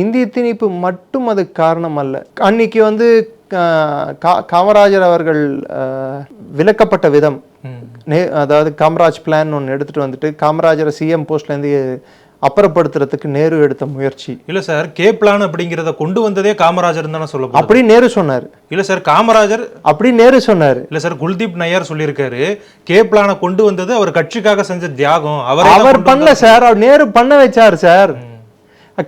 இந்திய திணிப்பு மட்டும் அது காரணம் அல்ல அன்னைக்கு வந்து காமராஜர் அவர்கள் விலக்கப்பட்ட விதம். அதாவது காமராஜ் பிளான் ஒன்று எடுத்துட்டு வந்துட்டு காமராஜரை சிஎம் போஸ்ட்லேருந்து அப்புறப்படுத்துறதுக்கு நேரு எடுத்த முயற்சி. இல்ல சார் கே பிளான் அப்படிங்கிறத கொண்டு வந்ததே காமராஜர் தானே சொல்லப்படுது அப்படி நேரு சொன்னார். இல்ல சார் காமராஜர் அப்படி நேரு சொன்னார். இல்ல சார் குல்தீப் நய்யார் சொல்லியிருக்காரு. கே பிளானை கொண்டு வந்தது அவர் கட்சிக்காக செஞ்ச தியாகம். அவரே அவர் பண்ணல சார். அவர் நேரு பண்ண வச்சார் சார்.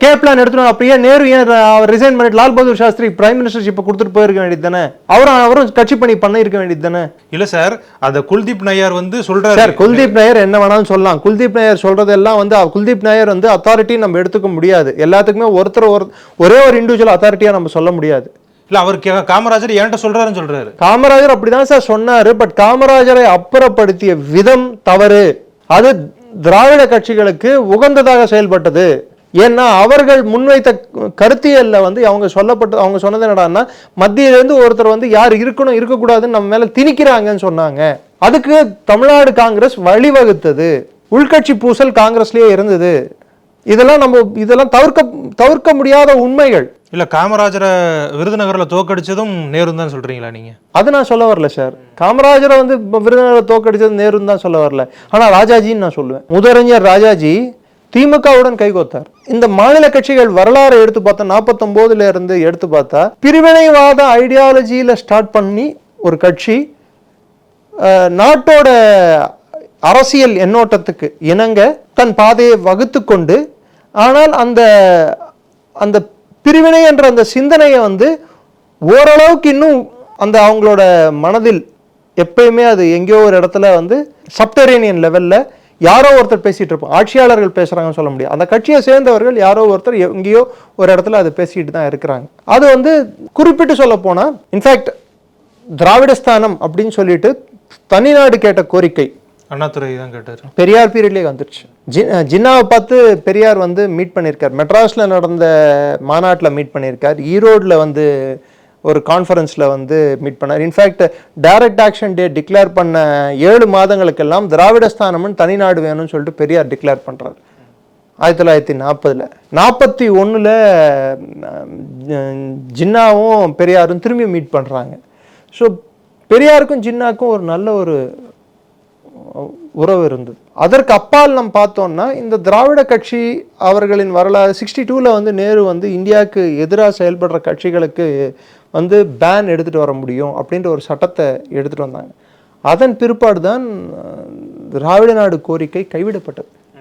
கே பிளான் எடுத்துட்டு அப்படியே நேரு ஏன் அவர் ரிசைன் பண்ணிட்டு லால் பகதூர் சாஸ்திரி பிரைம் மினிஸ்டர்ஷிப்பை கொடுத்துட்டு போயிருக்க வேண்டியது தானே? அவரும் அவரும் கட்சி பணி பண்ண இருக்க வேண்டியது தானே? இல்ல சார் அத குல்தீப் நய்யார் வந்து சொல்றாரு. சார் குல்தீப் நாயர் என்ன வேணாலும் சொல்லலாம். குல்தீப் நாயர் சொல்றதெல்லாம் வந்து குல்தீப் நாயர் வந்து அத்தாரிட்டி நம்ம எடுத்துக்க முடியாது. எல்லாத்துக்குமே ஒருத்தர் ஒரு ஒரே ஒரு இண்டிவிஜுவல் அத்தாரிட்டியா நம்ம சொல்ல முடியாது. இல்ல அவர் காமராஜர் ஏன்ட்ட சொல்றாருன்னு சொல்றாரு. காமராஜர் அப்படிதான் சார் சொன்னாரு பட் காமராஜரை அப்புறப்படுத்திய விதம் தவறு. அது திராவிட கட்சிகளுக்கு உகந்ததாக செயல்பட்டது. ஏன்னா அவர்கள் முன்வைத்த கருத்தியல்ல வந்து அவங்க சொல்லப்பட்ட அவங்க சொன்னது என்னடான்னா மத்தியிலிருந்து ஒருத்தர் வந்து யார் இருக்கணும் இருக்கக்கூடாதுன்னு நம்ம மேல திணிக்கிறாங்கன்னு சொன்னாங்க. அதுக்கு தமிழ்நாடு காங்கிரஸ் வழிவகுத்தது. உள்கட்சி பூசல் காங்கிரஸ்லயே இருந்தது. இதெல்லாம் நம்ம இதெல்லாம் தவிர்க்க தவிர்க்க முடியாத உண்மைகள். இல்ல காமராஜரை விருதுநகர்ல தோக்கடிச்சதும் நேரு தான் சொல்றீங்களா நீங்க? அது நான் சொல்ல வரல சார். காமராஜரை வந்து விருதுநகரை தோக்கடிச்சது நேருன்னு தான் சொல்ல வரல. ஆனா ராஜாஜின்னு நான் சொல்லுவேன். முதலறிஞர் ராஜாஜி திமுகவுடன் கைகோத்தார் இந்த மாநில கட்சிகள் வரலாறு எடுத்து பார்த்தா நாற்பத்தொம்போதுல இருந்து எடுத்து பார்த்தா பிரிவினைவாத ஐடியாலஜியில் ஸ்டார்ட் பண்ணி ஒரு கட்சி நாட்டோட அரசியல் எண்ணோட்டத்துக்கு இணங்க தன் பாதையை வகுத்து கொண்டு ஆனால் அந்த அந்த பிரிவினை என்ற அந்த சிந்தனையை வந்து ஓரளவுக்கு இன்னும் அந்த அவங்களோட மனதில் எப்பயுமே அது எங்கேயோ ஒரு இடத்துல வந்து சப்டரேனியன் லெவலில் யாரோ ஒருத்தர் பேசிட்டு இருப்பாங்க ஆட்சியாளர்கள் பேசுறாங்கன்னு சொல்ல முடியாது. அந்த கட்சியை சேர்ந்தவர்கள் யாரோ ஒருத்தர் எங்கேயோ ஒரு இடத்துல அது பேசிட்டு தான் இருக்கிறாங்க. அது வந்து குறிப்பிட்டு சொல்ல போனா இன்ஃபேக்ட் திராவிடஸ்தானம் அப்படின்னு சொல்லிட்டு தனிநாடு கேட்ட கோரிக்கை. அண்ணாதுரை தான் கேட்டாரு. பெரியார் பீரியட்லேயே வந்துருச்சு. ஜி- ஜின்னாவை பார்த்து பெரியார் வந்து மீட் பண்ணியிருக்கார். மெட்ராஸில் நடந்த மாநாட்டில் மீட் பண்ணியிருக்கார். ஈரோடில் வந்து ஒரு கான்ஃபரன்ஸில் வந்து மீட் பண்ணார். In fact direct action day declare பண்ண ஏழு மாதங்களுக்கெல்லாம் திராவிடஸ்தானம்னு தனிநாடு வேணும்னு சொல்லிட்டு பெரியார் டிக்ளேர் பண்ணுறாரு ஆயிரத்தி தொள்ளாயிரத்தி நாற்பதில். நாற்பத்தி ஒன்றில் ஜின்னாவும் பெரியாரும் திரும்பி மீட் பண்ணுறாங்க ஸோ பெரியாருக்கும் ஜின்னாக்கும் ஒரு நல்ல ஒரு உறவு இருந்தது. அதற்கு அப்பால் நம்ம பார்த்தோம்னா இந்த திராவிட கட்சி அவர்களின் வரலாறு சிக்ஸ்டி டூவில் வந்து நேரு வந்து இந்தியாவுக்கு எதிராக செயல்படுற கட்சிகளுக்கு வந்து பேன் எடுத்துகிட்டு வர முடியும் அப்படின்ற ஒரு சட்டத்தை எடுத்துகிட்டு வந்தாங்க. அதன் பிற்பாடு தான் திராவிட நாடு கோரிக்கை கைவிடப்பட்டது.